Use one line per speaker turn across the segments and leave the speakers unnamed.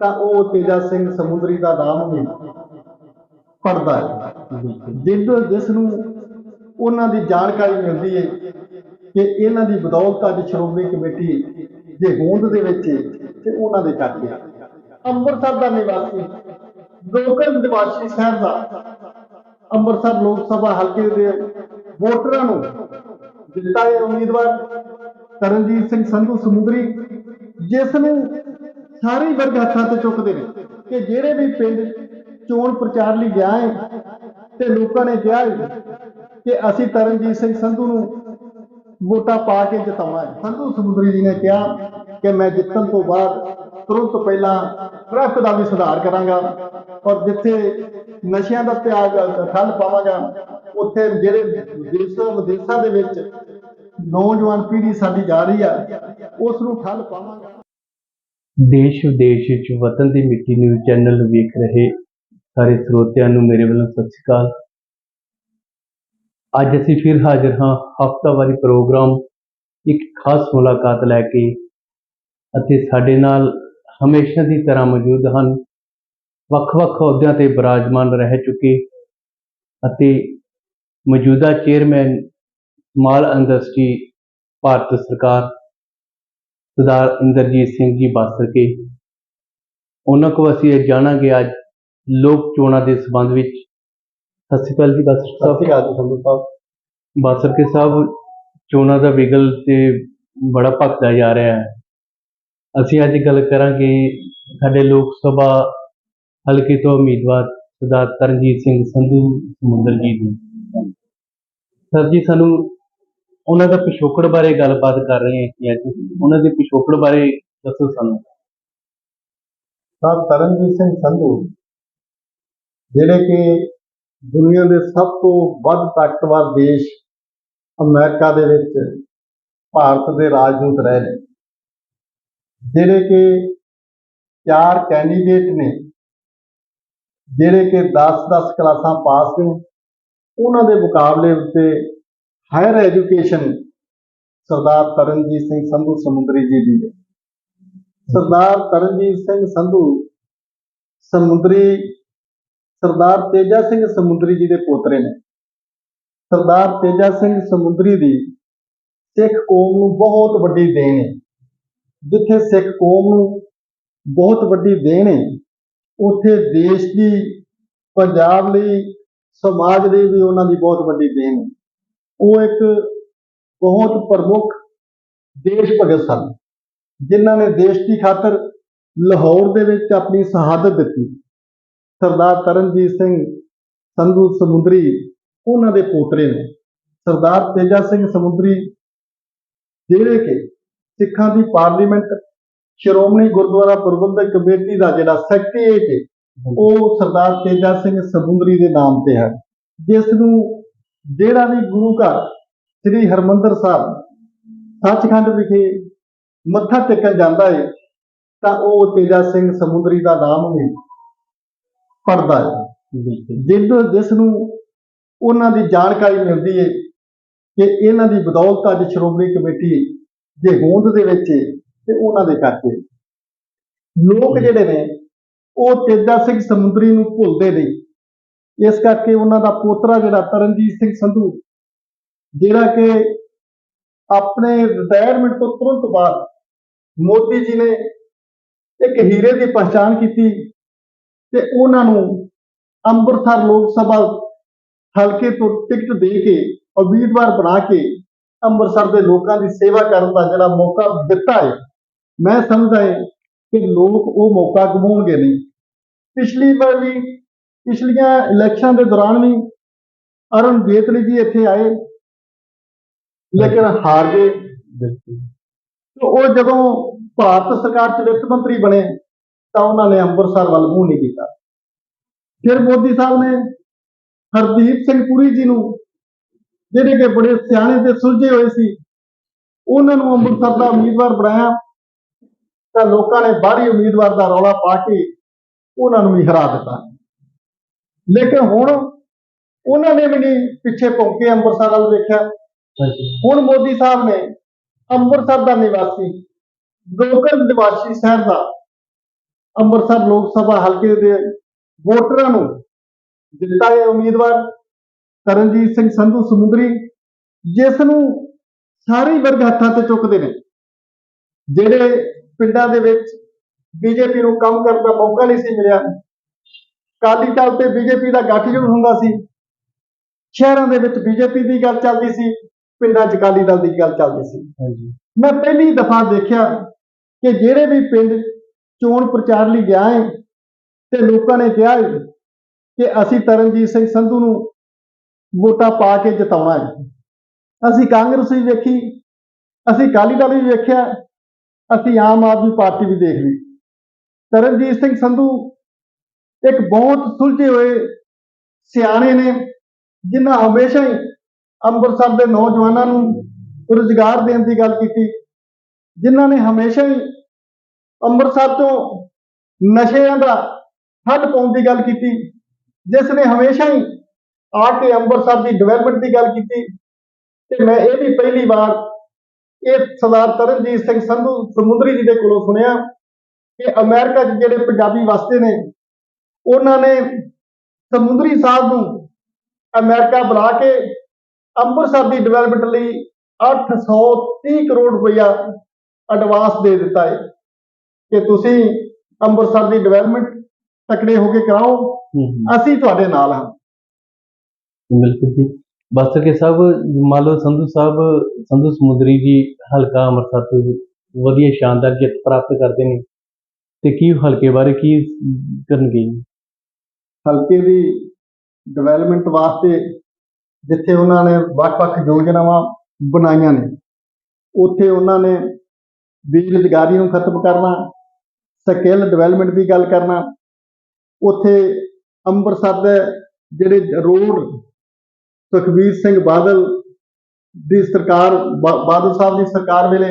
ਤਾਂ ਉਹ ਤੇਜਾ ਸਿੰਘ ਸਮੁੰਦਰੀ ਦਾ ਨਾਮ ਵੀ ਪੜਦਾ ਹੈ। ਜਿਸ ਜਿਸ ਨੂੰ ਉਹਨਾਂ ਦੀ ਜਾਣਕਾਰੀ ਮਿਲਦੀ ਹੈ ਕਿ ਇਹਨਾਂ ਦੀ ਬਦੌਲਤ ਅੱਜ ਸ਼੍ਰੋਮਣੀ ਕਮੇਟੀ ਜੇ ਹੋਂਦ ਦੇ ਵਿੱਚ ਤੇ ਉਹਨਾਂ ਦੇ ਕਰਕੇ ਅੰਮ੍ਰਿਤਸਰ ਦਾ ਨਿਵਾਸੀ ਲੋਕਲ ਨਿਵਾਸੀ ਸ਼ਹਿਰ ਦਾ ਅੰਮ੍ਰਿਤਸਰ ਲੋਕ ਸਭਾ ਹਲਕੇ ਦੇ ਵੋਟਰਾਂ ਨੂੰ ਦਿੱਤਾ ਹੈ ਉਮੀਦਵਾਰ। ਤਰਨਜੀਤ ਸਿੰਘ ਸੰਧੂ ਸਮੁੰਦਰੀ, ਜਿਸ ਨੂੰ ਸਾਰੇ ਵਰਗ ਹੱਥਾਂ ਤੇ ਚੁੱਕਦੇ ਨੇ ਕਿ ਜਿਹੜੇ ਵੀ ਪਿੰਡ ਚੋਣ ਪ੍ਰਚਾਰ ਲਈ ਗਿਆ ਹੈ ਤੇ ਲੋਕਾਂ ਨੇ ਕਿਹਾ ਹੈ ਕਿ ਅਸੀਂ ਤਰਨਜੀਤ ਸਿੰਘ ਸੰਧੂ ਨੂੰ ਵੋਟਾਂ ਪਾ ਕੇ ਜਿਤਾਉਣਾ ਹੈ। ਸੰਧੂ ਸਮੁੰਦਰੀ ਜੀ ਨੇ ਕਿਹਾ ਕਿ ਮੈਂ ਜਿੱਤਣ ਤੋਂ ਬਾਅਦ ਤੁਰੰਤ ਪਹਿਲਾਂ ਟ੍ਰੈਫਿਕ ਦਾ ਵੀ ਸੁਧਾਰ ਕਰਾਂਗਾ ਔਰ ਜਿੱਥੇ ਨਸ਼ਿਆਂ ਦਾ ਤਿਆਗ, ਠੱਲ ਪਾਵਾਂਗਾ, ਉੱਥੇ ਜਿਹੜੇ ਦੇਸ਼ਾਂ ਵਿਦੇਸ਼ਾਂ ਦੇ ਵਿੱਚ ਨੌਜਵਾਨ ਪੀੜ੍ਹੀ ਸਾਡੀ ਜਾ ਰਹੀ ਆ, ਉਸ ਨੂੰ ਠੱਲ ਪਾਵਾਂਗਾ।
ਦੇਸ਼ ਵਿਦੇਸ਼ ਵਿੱਚ ਵਤਨ ਦੀ ਮਿੱਟੀ ਨਿਊਜ਼ ਚੈਨਲ ਵੇਖ ਰਹੇ ਸਾਰੇ ਸਰੋਤਿਆਂ ਨੂੰ ਮੇਰੇ ਵੱਲੋਂ ਸਤਿ ਸ਼੍ਰੀ ਅਕਾਲ। ਅੱਜ ਅਸੀਂ ਫਿਰ ਹਾਜ਼ਰ ਹਾਂ ਹਫਤਾਵਾਰੀ ਪ੍ਰੋਗਰਾਮ, ਇੱਕ ਖਾਸ ਮੁਲਾਕਾਤ ਲੈ ਕੇ ਅਤੇ ਸਾਡੇ ਨਾਲ ਹਮੇਸ਼ਾ ਦੀ ਤਰ੍ਹਾਂ ਮੌਜੂਦ ਹਨ, ਵੱਖ-ਵੱਖ ਅਹੁਦਿਆਂ ਤੇ ਬਿਰਾਜਮਾਨ ਰਹਿ ਚੁੱਕੇ ਅਤੇ ਮੌਜੂਦਾ ਚੇਅਰਮੈਨ ਮਾਲ ਇੰਡਸਟਰੀ, ਭਾਰਤ ਸਰਕਾਰ ਸਰਦਾਰ ਇੰਦਰਜੀਤ ਸਿੰਘ ਜੀ ਬਾਸਰਕੇ ਉਹਨਾਂ ਕੋਲ ਅਸੀਂ ਇਹ ਜਾਣਾਂਗੇ ਅੱਜ ਲੋਕ ਚੋਣਾਂ ਦੇ ਸੰਬੰਧ ਵਿੱਚ। ਸਤਿ ਸ਼੍ਰੀ ਅਕਾਲ ਜੀ ਬਾਸਰ
ਸਤਿ
ਸਾਹਿਬ
ਸ਼੍ਰੀ ਅਕਾਲ ਸੰਧੂ ਸਾਹਿਬ।
ਬਾਸਰਕੇ ਸਾਹਿਬ ਚੋਣਾਂ ਦਾ ਵਿਗਲ ਤੇ ਬੜਾ ਭਖਦਾ ਜਾ ਰਿਹਾ ਹੈ। ਅਸੀਂ ਅੱਜ ਗੱਲ ਕਰਾਂਗੇ ਸਾਡੇ ਲੋਕ ਸਭਾ ਹਲਕੇ ਤੋਂ ਉਮੀਦਵਾਰ ਸਰਦਾਰ ਤਰਨਜੀਤ ਸਿੰਘ ਸੰਧੂ ਸਮੁੰਦਰ ਜੀ ਦੀ। ਸਰ ਜੀ ਸਾਨੂੰ ਉਹਨਾਂ ਦਾ ਪਿਛੋਕੜ ਬਾਰੇ ਗੱਲਬਾਤ ਕਰ ਰਹੇ ਹਾਂ ਕਿ ਅੱਜ। ਉਹਨਾਂ ਦੇ ਪਿਛੋਕੜ ਬਾਰੇ ਦੱਸੋ ਸਾਨੂੰ।
ਸਾਹਿਬ ਤਰਨਜੀਤ ਸਿੰਘ ਸੰਧੂ, ਜਿਹੜੇ ਕਿ ਦੁਨੀਆ ਦੇ ਸਭ ਤੋਂ ਵੱਧ ਤਾਕਤਵਰ ਦੇਸ਼ ਅਮਰੀਕਾ ਦੇ ਵਿੱਚ ਭਾਰਤ ਦੇ ਰਾਜਦੂਤ ਰਹੇ ਨੇ। ਜਿਹੜੇ ਕਿ ਚਾਰ ਕੈਂਡੀਡੇਟ ਨੇ, ਜਿਹੜੇ ਕਿ 10-10 ਕਲਾਸਾਂ ਪਾਸ ਨੇ, ਉਹਨਾਂ ਦੇ ਮੁਕਾਬਲੇ ਉੱਤੇ ਹਾਇਰ ਐਜੂਕੇਸ਼ਨ ਸਰਦਾਰ ਤਰਨਜੀਤ ਸਿੰਘ ਸੰਧੂ ਸਮੁੰਦਰੀ ਜੀ ਦੀ ਹੈ ਸਰਦਾਰ ਤਰਨਜੀਤ ਸਿੰਘ ਸੰਧੂ ਸਮੁੰਦਰੀ ਸਰਦਾਰ ਤੇਜਾ ਸਿੰਘ ਸਮੁੰਦਰੀ ਜੀ ਦੇ ਪੋਤਰੇ ਨੇ। ਸਰਦਾਰ ਤੇਜਾ ਸਿੰਘ ਸਮੁੰਦਰੀ ਦੀ ਸਿੱਖ ਕੌਮ ਨੂੰ ਬਹੁਤ ਵੱਡੀ ਦੇਣ ਹੈ। ਜਿੱਥੇ ਸਿੱਖ ਕੌਮ ਨੂੰ ਬਹੁਤ ਵੱਡੀ ਦੇਣ ਹੈ, ਉੱਥੇ ਦੇਸ਼ ਦੀ, ਪੰਜਾਬ ਲਈ, ਸਮਾਜ ਲਈ ਵੀ ਉਹਨਾਂ ਦੀ ਬਹੁਤ ਵੱਡੀ ਦੇਣ ਹੈ। ਉਹ ਇੱਕ ਬਹੁਤ ਪ੍ਰਮੁੱਖ ਦੇਸ਼ ਭਗਤ ਸਨ, ਜਿਨ੍ਹਾਂ ਨੇ ਦੇਸ਼ ਦੀ ਖਾਤਰ ਲਾਹੌਰ ਦੇ ਵਿੱਚ ਆਪਣੀ ਸ਼ਹਾਦਤ ਦਿੱਤੀ। ਸਰਦਾਰ ਤਰਨਜੀਤ ਸਿੰਘ ਸੰਧੂ ਸਮੁੰਦਰੀ, ਉਹਨਾਂ ਦੇ ਪੋਤਰੇ ਨੇ। ਸਰਦਾਰ ਤੇਜਾ ਸਿੰਘ ਸਮੁੰਦਰੀ, ਜਿਹੜੇ ਕਿ ਸਿੱਖਾਂ ਦੀ ਪਾਰਲੀਮੈਂਟ ਸ਼੍ਰੋਮਣੀ ਗੁਰਦੁਆਰਾ ਪ੍ਰਬੰਧਕ ਕਮੇਟੀ ਦਾ ਜਿਹੜਾ ਸੈਕਟਰੀਏਟ ਉਹ ਸਰਦਾਰ ਤੇਜਾ ਸਿੰਘ ਸਮੁੰਦਰੀ ਦੇ ਨਾਮ ਤੇ ਹੈ, ਜਿਸ ਨੂੰ ਜਿਹੜਾ ਵੀ ਗੁਰੂ ਘਰ ਸ੍ਰੀ ਹਰਮੰਦਰ ਸਾਹਿਬ ਸੱਚਖੰਡ ਵਿਖੇ ਮੱਥਾ ਟੇਕਣ ਜਾਂਦਾ ਹੈ ਤਾਂ ਉਹ ਤੇਜਾ ਸਿੰਘ ਸਮੁੰਦਰੀ ਦਾ ਨਾਮ ਵੀ ਪੜਦਾ ਹੈ ਜਿਸ ਜਿਸ ਨੂੰ ਉਹਨਾਂ ਦੀ ਜਾਣਕਾਰੀ ਮਿਲਦੀ ਹੈ ਕਿ ਇਹਨਾਂ ਦੀ ਬਦੌਲਤ ਅੱਜ ਸ਼੍ਰੋਮਣੀ ਕਮੇਟੀ ਜੇ ਹੋਂਦ ਦੇ ਵਿੱਚ ਤੇ ਉਹਨਾਂ ਦੇ ਕਰਕੇ ਲੋਕ ਜਿਹੜੇ ਨੇ ਉਹ ਤੇਜਾ ਸਿੰਘ ਸਮੁੰਦਰੀ ਨੂੰ ਭੁੱਲਦੇ ਨਹੀਂ ਇਸ ਕਰਕੇ ਉਹਨਾਂ ਦਾ ਪੋਤਰਾ ਜਿਹੜਾ ਤਰਨਜੀਤ ਸਿੰਘ ਸੰਧੂ, ਜਿਹੜਾ ਕਿ ਆਪਣੇ ਰਿਟਾਇਰਮੈਂਟ ਤੋਂ ਤੁਰੰਤ ਬਾਅਦ ਮੋਦੀ ਜੀ ਨੇ ਇੱਕ ਹੀਰੇ ਦੀ ਪਛਾਣ ਕੀਤੀ ਤੇ ਉਹਨਾਂ ਨੂੰ ਅੰਮ੍ਰਿਤਸਰ ਲੋਕ ਸਭਾ ਹਲਕੇ ਤੋਂ ਟਿਕਟ ਦੇ ਕੇ ਉਮੀਦਵਾਰ ਬਣਾ ਕੇ ਅੰਮ੍ਰਿਤਸਰ ਦੇ ਲੋਕਾਂ ਦੀ ਸੇਵਾ ਕਰਨ ਦਾ ਜਿਹੜਾ ਮੌਕਾ ਦਿੱਤਾ ਹੈ, ਮੈਂ ਸਮਝਦਾ ਹਾਂ ਕਿ ਲੋਕ ਉਹ ਮੌਕਾ ਗਵਾਉਣਗੇ ਨਹੀਂ। ਪਿਛਲੀ ਵਾਰ ਵੀ ਪਿਛਲੀਆਂ ਇਲੈਕਸ਼ਨ ਦੇ ਦੌਰਾਨ ਵੀ ਅਰੁਣ ਜੇਤਲੀ ਜੀ ਇੱਥੇ ਆਏ, ਲੇਕਿਨ ਹਾਰ ਗਏ। ਤੇ ਉਹ ਜਦੋਂ ਭਾਰਤ ਸਰਕਾਰ ਚ ਵਿੱਤ ਮੰਤਰੀ ਬਣੇ, ਤਾਂ ਉਹਨਾਂ ਨੇ ਅੰਮ੍ਰਿਤਸਰ ਵੱਲ ਮੂੰਹ ਨਹੀਂ ਕੀਤਾ। ਫਿਰ ਮੋਦੀ ਸਾਹਿਬ ਨੇ ਹਰਦੀਪ ਸਿੰਘ ਪੁਰੀ ਜੀ ਨੂੰ, ਜਿਹੜੇ ਕਿ ਬੜੇ ਸਿਆਣੇ ਤੇ ਸੁਲਝੇ ਹੋਏ ਸੀ, ਉਹਨਾਂ ਨੂੰ ਅੰਮ੍ਰਿਤਸਰ ਦਾ ਉਮੀਦਵਾਰ ਬਣਾਇਆ। ਤਾਂ ਲੋਕਾਂ ਨੇ ਬਾਹਰੀ ਉਮੀਦਵਾਰ ਦਾ ਰੌਲਾ ਪਾ ਕੇ ਉਹਨਾਂ ਨੂੰ ਵੀ ਹਰਾ ਦਿੱਤਾ। ਲੇਕਿਨ ਹੁਣ ਉਹਨਾਂ ਨੇ ਵੀ ਨਹੀਂ ਪਿੱਛੇ ਭੌਂਕੇ ਅੰਮ੍ਰਿਤਸਰ ਵੱਲ ਵੇਖਿਆ ਹੁਣ ਮੋਦੀ ਸਾਹਿਬ ਨੇ ਅੰਮ੍ਰਿਤਸਰ ਦਾ ਨਿਵਾਸੀ ਲੋਕਲ ਨਿਵਾਸੀ ਸ਼ਹਿਰ ਦਾ ਅੰਮ੍ਰਿਤਸਰ ਲੋਕ ਸਭਾ ਹਲਕੇ ਦੇ ਵੋਟਰਾਂ ਨੂੰ ਦਿੱਤਾ ਹੈ ਉਮੀਦਵਾਰ ਤਰਨਜੀਤ ਸਿੰਘ ਸੰਧੂ ਸਮੁੰਦਰੀ ਜਿਸ ਨੂੰ ਸਾਰੇ ਵਰਗ ਹੱਥਾਂ ਤੇ ਚੁੱਕਦੇ ਨੇ। ਜਿਹੜੇ ਪਿੰਡਾਂ ਦੇ ਵਿੱਚ ਬੀਜੇਪੀ ਨੂੰ ਕੰਮ ਕਰਨ ਦਾ ਮੌਕਾ ਨਹੀਂ ਸੀ ਮਿਲਿਆ ਕਾਲੀ ਦਲ ਤੇ ਬੀਜੇਪੀ ਦਾ ਗੱਠਜੋੜ ਹੁੰਦਾ ਸੀ। ਸ਼ਹਿਰਾਂ ਦੇ ਵਿੱਚ ਬੀਜੇਪੀ ਦੀ ਗੱਲ ਚੱਲਦੀ ਸੀ ਪਿੰਡਾਂ 'ਚ ਅਕਾਲੀ ਦਲ ਦੀ ਗੱਲ ਚੱਲਦੀ ਸੀ।
ਹਾਂਜੀ।
ਮੈਂ ਪਹਿਲੀ ਦਫਾ ਦੇਖਿਆ ਕਿ ਜਿਹੜੇ ਵੀ ਪਿੰਡ ਚੋਣ ਪ੍ਰਚਾਰ ਲਈ ਗਿਆ ਹੈ ਤੇ ਲੋਕਾਂ ਨੇ ਕਿਹਾ ਕਿ ਅਸੀਂ ਤਰਨਜੀਤ ਸਿੰਘ ਸੰਧੂ ਨੂੰ ਵੋਟਾਂ ਪਾ ਕੇ ਜਿਤਾਉਣਾ ਹੈ। ਅਸੀਂ ਕਾਂਗਰਸ ਵੀ ਵੇਖੀ ਅਸੀਂ ਅਕਾਲੀ ਦਲ ਵੀ ਵੇਖਿਆ ਅਸੀਂ ਆਮ ਆਦਮੀ ਪਾਰਟੀ ਵੀ ਦੇਖ ਲਈ। ਤਰਨਜੀਤ ਸਿੰਘ ਸੰਧੂ ਇੱਕ ਬਹੁਤ ਸੁਲਝੇ ਹੋਏ ਸਿਆਣੇ ਨੇ, ਜਿਨ੍ਹਾਂ ਹਮੇਸ਼ਾ ਹੀ ਅੰਮ੍ਰਿਤਸਰ ਦੇ ਨੌਜਵਾਨਾਂ ਨੂੰ ਰੁਜ਼ਗਾਰ ਦੇਣ ਦੀ ਗੱਲ ਕੀਤੀ, ਜਿਨ੍ਹਾਂ ਨੇ ਹਮੇਸ਼ਾ ਹੀ ਅੰਮ੍ਰਿਤਸਰ ਤੋਂ ਨਸ਼ਿਆਂ ਦਾ ਹੱਦ ਪਾਉਣ ਦੀ ਗੱਲ ਕੀਤੀ, ਜਿਸ ਨੇ ਹਮੇਸ਼ਾ ਹੀ ਆ ਕੇ ਅੰਮ੍ਰਿਤਸਰ ਦੀ ਡਿਵੈਲਪਮੈਂਟ ਦੀ ਗੱਲ ਕੀਤੀ। ਤੇ ਮੈਂ ਇਹ ਵੀ ਪਹਿਲੀ ਵਾਰ ਇਹ ਸਰਦਾਰ ਤਰਨਜੀਤ ਸਿੰਘ ਸੰਧੂ ਸਮੁੰਦਰੀ ਜੀ ਦੇ ਕੋਲੋਂ ਸੁਣਿਆ ਕਿ ਅਮਰੀਕਾ 'ਚ ਜਿਹੜੇ ਪੰਜਾਬੀ ਵਸਦੇ ਨੇ ਉਹਨਾਂ ਨੇ ਸਮੁੰਦਰੀ ਸਾਹਿਬ ਨੂੰ ਅਮਰੀਕਾ ਬੁਲਾ ਕੇ ਅੰਮ੍ਰਿਤਸਰ ਦੀ ਡਿਵੈਲਪਮੈਂਟ ਲਈ 830 ਕਰੋੜ ਰੁਪਇਆ ਐਡਵਾਂਸ ਦੇ ਦਿੱਤਾ ਹੈ। ਕਿ ਤੁਸੀਂ ਅੰਮ੍ਰਿਤਸਰ ਦੀ ਡਿਵੈਲਪਮੈਂਟ ਤਕੜੇ ਹੋ ਕੇ ਕਰਾਓ ਅਸੀਂ ਤੁਹਾਡੇ ਨਾਲ ਹਾਂ।
ਬਿਲਕੁਲ ਜੀ। ਬਸ ਕਿ ਸਭ ਮੰਨ ਲਓ ਸੰਧੂ ਸਾਹਿਬ ਸੰਧੂ ਸਮੁੰਦਰੀ ਜੀ ਹਲਕਾ ਅੰਮ੍ਰਿਤਸਰ ਤੋਂ ਵਧੀਆ ਸ਼ਾਨਦਾਰ ਜਿੱਤ ਪ੍ਰਾਪਤ ਕਰਦੇ ਨੇ। ਤੇ ਕੀ ਹਲਕੇ ਬਾਰੇ ਕੀ ਕਰਨਗੇ ਜੀ?
ਹਲਕੇ ਦੀ ਡਿਵੈਲਪਮੈਂਟ ਵਾਸਤੇ ਜਿੱਥੇ ਉਹਨਾਂ ਨੇ ਵੱਖ-ਵੱਖ ਯੋਜਨਾਵਾਂ ਬਣਾਈਆਂ ਨੇ, ਉੱਥੇ ਉਹਨਾਂ ਨੇ ਬੇਰੁਜ਼ਗਾਰੀ ਨੂੰ ਖਤਮ ਕਰਨਾ ਸਕਿੱਲ ਡਿਵੈਲਪਮੈਂਟ ਦੀ ਗੱਲ ਕਰਨਾ, ਉੱਥੇ ਅੰਮ੍ਰਿਤਸਰ ਦੇ ਜਿਹੜੇ ਰੋਡ ਸੁਖਬੀਰ ਸਿੰਘ ਬਾਦਲ ਦੀ ਸਰਕਾਰ, ਬਾ- ਬਾਦਲ ਸਾਹਿਬ ਦੀ ਸਰਕਾਰ ਵੇਲੇ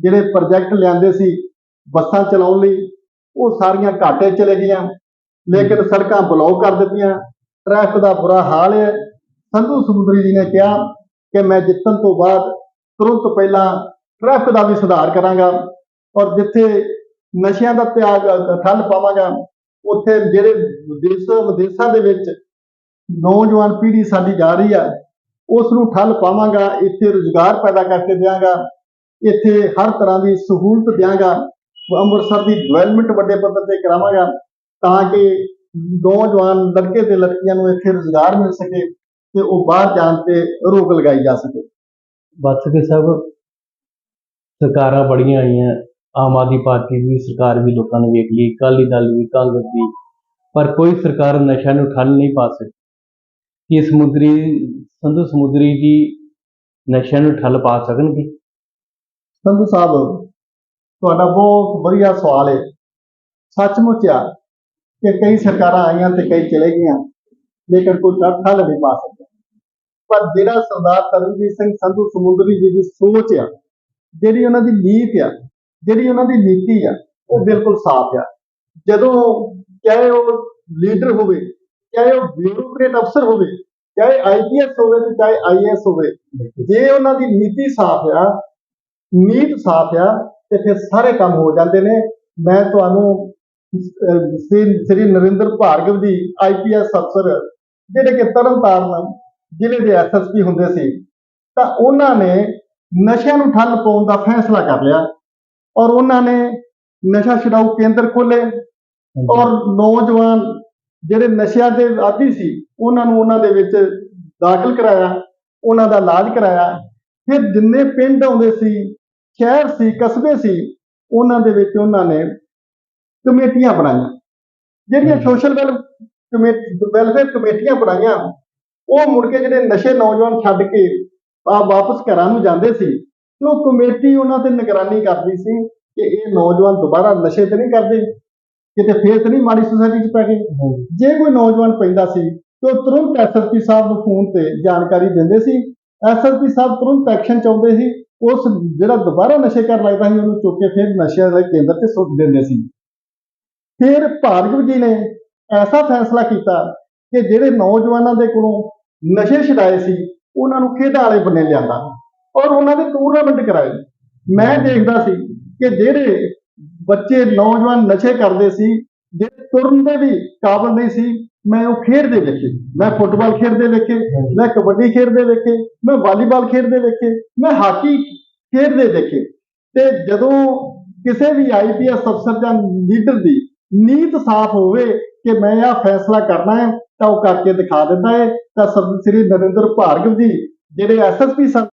ਜਿਹੜੇ ਪ੍ਰੋਜੈਕਟ ਲਿਆਂਦੇ ਸੀ, ਬੱਸਾਂ ਚਲਾਉਣ ਲਈ, ਉਹ ਸਾਰੀਆਂ ਘਾਟੇ ਚਲੇ ਗਈਆਂ। ਲੇਕਿਨ ਸੜਕਾਂ ਬਲੌਕ ਕਰ ਦਿੱਤੀਆਂ। ਟ੍ਰੈਫਿਕ ਦਾ ਬੁਰਾ ਹਾਲ ਹੈ। ਸੰਧੂ ਸਮੁੰਦਰੀ ਜੀ ਨੇ ਕਿਹਾ ਕਿ ਮੈਂ ਜਿੱਤਣ ਤੋਂ ਬਾਅਦ ਤੁਰੰਤ ਪਹਿਲਾਂ ਟ੍ਰੈਫਿਕ ਦਾ ਵੀ ਸੁਧਾਰ ਕਰਾਂਗਾ ਔਰ ਜਿੱਥੇ ਨਸ਼ਿਆਂ ਦਾ ਤਿਆਗ, ਠੱਲ ਪਾਵਾਂਗਾ, ਉੱਥੇ ਜਿਹੜੇ ਵਿਦੇਸ਼, ਵਿਦੇਸ਼ਾਂ ਦੇ ਵਿੱਚ ਨੌਜਵਾਨ ਪੀੜ੍ਹੀ ਸਾਡੀ ਜਾ ਰਹੀ ਆ ਉਸ ਨੂੰ ਠੱਲ ਪਾਵਾਂਗਾ, ਇੱਥੇ ਰੁਜ਼ਗਾਰ ਪੈਦਾ ਕਰਕੇ ਦਿਆਂਗਾ, ਇੱਥੇ ਹਰ ਤਰ੍ਹਾਂ ਦੀ ਸਹੂਲਤ ਦਿਆਂਗਾ, ਅੰਮ੍ਰਿਤਸਰ ਦੀ ਡਿਵੈਲਪਮੈਂਟ ਵੱਡੇ ਪੱਧਰ ਤੇ ਕਰਾਵਾਂਗਾ। ਤਾਂ ਕਿ ਨੌਜਵਾਨ ਲੜਕੇ ਤੇ ਲੜਕੀਆਂ ਨੂੰ ਇੱਥੇ ਰੁਜ਼ਗਾਰ ਮਿਲ ਸਕੇ ਤੇ ਉਹ ਬਾਹਰ ਜਾਣ ਤੇ ਰੋਕ ਲਗਾਈ ਜਾ ਸਕੇ।
ਬਸ ਕਿ ਸਭ ਸਰਕਾਰਾਂ ਬੜੀਆਂ ਆਈਆਂ ਆਮ ਆਦਮੀ ਪਾਰਟੀ ਦੀ ਸਰਕਾਰ ਵੀ ਲੋਕਾਂ ਨੇ ਵੇਖ ਲਈ ਅਕਾਲੀ ਦਲ ਵੀ ਕਾਂਗਰਸ ਵੀ ਪਰ ਕੋਈ ਸਰਕਾਰ ਨਸ਼ਾ ਨੂੰ ਠੱਲ ਨਹੀਂ ਪਾ ਸਕਦੀ ਕੀ ਸਮੁੰਦਰੀ ਸੰਧੂ ਸਮੁੰਦਰੀ ਜੀ ਨਸ਼ਿਆਂ ਨੂੰ ਠੱਲ ਪਾ ਸਕਣਗੇ?
ਸੰਧੂ ਸਾਹਿਬ ਤੁਹਾਡਾ ਬਹੁਤ ਵਧੀਆ ਸਵਾਲ ਹੈ ਸੱਚਮੁੱਚ ਆ ਕਿ ਕਈ ਸਰਕਾਰਾਂ ਆਈਆਂ ਤੇ ਕਈ ਚਲੇ ਗਈਆਂ, ਲੇਕਿਨ ਕੋਈ ਠੱਲ ਨਹੀਂ ਪਾ ਸਕਦਾ। ਪਰ ਜਿਹੜਾ ਸਰਦਾਰ ਤਰਨਜੀਤ ਸਿੰਘ ਸੰਧੂ ਸਮੁੰਦਰੀ ਜੀ ਦੀ ਸੋਚ ਆ, ਜਿਹੜੀ ਉਹਨਾਂ ਦੀ ਨੀਤ ਆ, ਜਿਹੜੀ ਉਹਨਾਂ ਦੀ ਨੀਤੀ ਆ, ਉਹ ਬਿਲਕੁਲ ਸਾਫ਼ ਆ। ਜਦੋਂ ਚਾਹੇ ਉਹ ਲੀਡਰ ਹੋਵੇ, ਚਾਹੇ ਉਹ ਬਿਊਰੋਕਰੇਟ ਅਫਸਰ ਹੋਵੇ, ਚਾਹੇ ਆਈਪੀਐਸ ਹੋਵੇ ਤੇ ਚਾਹੇ ਆਈਐਸ ਹੋਵੇ, ਜੇ ਉਹਨਾਂ ਦੀ ਨੀਤੀ ਸਾਫ਼ ਆ, ਨੀਤ ਸਾਫ਼ ਆ, ਤੇ ਫਿਰ ਸਾਰੇ ਕੰਮ ਹੋ ਜਾਂਦੇ ਨੇ। ਮੈਂ ਤੁਹਾਨੂੰ ਸ੍ਰੀ ਨਰਿੰਦਰ ਭਾਰਗਵ ਦੀ ਆਈਪੀਐਸ ਅਫਸਰ ਜਿਹੜੇ ਕਿ ਤਰਨਤਾਰਨ ਜ਼ਿਲ੍ਹੇ ਦੇ ਐਸਐਸਪੀ ਹੁੰਦੇ ਸੀ ਤਾਂ ਉਹਨਾਂ ਨੇ ਨਸ਼ਿਆਂ ਨੂੰ ਠੱਲ ਪਾਉਣ ਦਾ ਫੈਸਲਾ ਕਰ ਲਿਆ ਔਰ ਉਹਨਾਂ ਨੇ ਨਸ਼ਾ ਛਡਾਊ ਕੇਂਦਰ ਖੋਲੇ ਔਰ ਨੌਜਵਾਨ ਜਿਹੜੇ ਨਸ਼ਿਆਂ ਦੇ ਆਦੀ ਸੀ ਉਹਨਾਂ ਨੂੰ ਉਹਨਾਂ ਦੇ ਵਿੱਚ ਦਾਖਲ ਕਰਾਇਆ ਉਹਨਾਂ ਦਾ ਇਲਾਜ ਕਰਾਇਆ। ਫਿਰ ਜਿੰਨੇ ਪਿੰਡ ਆਉਂਦੇ ਸੀ ਸ਼ਹਿਰ ਸੀ ਕਸਬੇ ਸੀ ਉਹਨਾਂ ਦੇ ਵਿੱਚ ਉਹਨਾਂ ਨੇ ਕਮੇਟੀਆਂ ਬਣਾਈਆਂ। ਜਿਹੜੀਆਂ। ਸੋਸ਼ਲ ਵੈਲਫੇਅਰ ਕਮੇਟੀਆਂ ਬਣਾਈਆਂ ਉਹ ਮੁੜ ਕੇ ਜਿਹੜੇ ਨਸ਼ੇ ਨੌਜਵਾਨ ਛੱਡ ਕੇ ਆ ਵਾਪਸ ਘਰਾਂ ਨੂੰ ਜਾਂਦੇ ਸੀ ਤੇ ਉਹ ਕਮੇਟੀ ਉਹਨਾਂ ਤੇ ਨਿਗਰਾਨੀ ਕਰਦੀ ਸੀ ਕਿ ਇਹ ਨੌਜਵਾਨ ਦੁਬਾਰਾ ਨਸ਼ੇ ਤੇ ਨਹੀਂ ਕਰਦੇ ਕਿਤੇ ਫੇਰ ਤਾਂ ਨਹੀਂ ਮਾੜੀ ਸੁਸਾਇਟੀ 'ਚ ਪੈ ਗਏ। ਜੇ ਕੋਈ ਨੌਜਵਾਨ ਪੈਂਦਾ ਸੀ ਤੇ ਉਹ ਤੁਰੰਤ ਐਸਐਸਪੀ ਸਾਹਿਬ ਨੂੰ ਫੋਨ ਤੇ ਜਾਣਕਾਰੀ ਦਿੰਦੇ ਸੀ। ਐਸਐਸਪੀ ਸਾਹਿਬ ਤੁਰੰਤ ਐਕਸ਼ਨ ਚਾਹੁੰਦੇ ਸੀ ਉਸ ਜਿਹੜਾ ਦੁਬਾਰਾ ਨਸ਼ੇ ਕਰਨ ਲੱਗਦਾ ਸੀ ਉਹਨੂੰ ਚੁੱਕ ਕੇ ਫਿਰ ਨਸ਼ਿਆਂ ਦੇ ਕੇਂਦਰ ਤੇ ਸੁੱਟ ਦਿੰਦੇ ਸੀ। ਫਿਰ ਭਾਰਗਵ ਜੀ ਨੇ ਐਸਾ ਫੈਸਲਾ ਕੀਤਾ ਕਿ ਜਿਹੜੇ ਨੌਜਵਾਨਾਂ ਦੇ ਕੋਲੋਂ ਨਸ਼ੇ ਛਡਾਏ ਸੀ ਉਹਨਾਂ ਨੂੰ ਖੇਡਾਂ ਵਾਲੇ ਬੰਨੇ ਲਿਆਂਦਾ ਔਰ ਉਹਨਾਂ ਦੇ ਟੂਰਨਾਮੈਂਟ ਕਰਾਏ। ਮੈਂ ਦੇਖਦਾ ਸੀ ਕਿ ਜਿਹੜੇ ਬੱਚੇ ਨੌਜਵਾਨ ਨਸ਼ੇ ਕਰਦੇ ਸੀ ਜਿਹੜੇ ਤੁਰਨ ਦੇ ਵੀ ਕਾਬਲ ਨਹੀਂ ਸੀ ਮੈਂ ਉਹ ਖੇਡਦੇ ਵੇਖੇ। ਮੈਂ ਫੁੱਟਬਾਲ ਖੇਡਦੇ ਵੇਖੇ ਮੈਂ ਕਬੱਡੀ ਖੇਡਦੇ ਵੇਖੇ ਮੈਂ ਵਾਲੀਬਾਲ ਖੇਡਦੇ ਵੇਖੇ ਮੈਂ ਹਾਕੀ ਖੇਡਦੇ ਵੇਖੇ। ਤੇ ਜਦੋਂ ਕਿਸੇ ਵੀ ਆਈਪੀਐਸ ਅਫਸਰ ਜਾਂ ਲੀਡਰ ਦੀ ਨੀਤ ਸਾਫ਼ ਹੋਵੇ ਕਿ ਮੈਂ ਇਹ ਫੈਸਲਾ ਕਰਨਾ ਹੈ, ਤਾਂ ਉਹ ਕਰਕੇ ਦਿਖਾ ਦਿੰਦਾ ਹੈ। ਤਾਂ ਸਰ- ਸ੍ਰੀ ਨਰਿੰਦਰ ਭਾਰਗਵ ਜੀ, ਜਿਹੜੇ ਐਸਐਸਪੀ ਸਨ